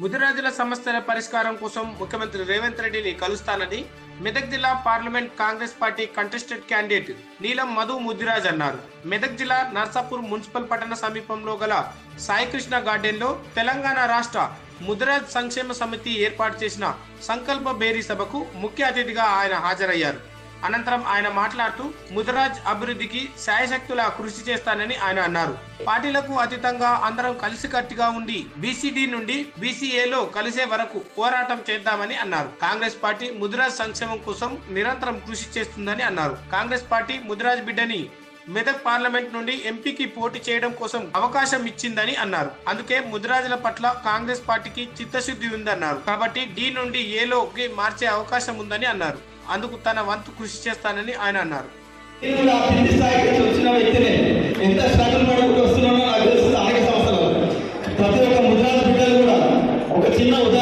ముదిరాజుల సమస్యల పరిష్కారం కోసం ముఖ్యమంత్రి రేవంత్ రెడ్డిని కలుస్తానని మెదక్ జిల్లా parliament Congress party contested candidate Neelam Madhu Mudiraj అన్నారు. మెదక్ జిల్లా నర్సాపూర్ మున్సిపల్ పట్టణ సమీపంలో గల సాయికృష్ణ గార్డెన్లో తెలంగాణ రాష్ట్ర ముదిరాజ్ సంక్షేమ సమితి ఏర్పాటు చేసిన సంకల్ప బేరీ సభకు ముఖ్య అతిథిగా ఆయన హాజరయ్యారు. అనంతరం ఆయన మాట్లాడుతూ ముదరాజ్ అభివృద్ధికి శాయశక్తుల కృషి చేస్తానని ఆయన అన్నారు. పార్టీలకు అతీతంగా అందరం కలిసికట్టుగా ఉండి బీసీడీ నుండి బీసీఏలో కలిసే వరకు పోరాటం చేద్దామని అన్నారు. కాంగ్రెస్ పార్టీ ముదిరాజ్ సంక్షేమం కోసం నిరంతరం కృషి చేస్తుందని అన్నారు. కాంగ్రెస్ పార్టీ ముదిరాజ్ బిడ్డని మెదక్ పార్లమెంట్ నుండి ఎంపీకి పోటీ చేయడం కోసం అవకాశం ఇచ్చిందని అన్నారు. అందుకే ముదిరాజుల పట్ల కాంగ్రెస్ పార్టీకి చిత్తశుద్ధి ఉందన్నారు. కాబట్టి డి నుండి ఏలోకి మార్చే అవకాశం ఉందని అన్నారు. అందుకు తన వంతు కృషి చేస్తానని ఆయన అన్నారు. కూడా ఒక చిన్న ఉదాహరణ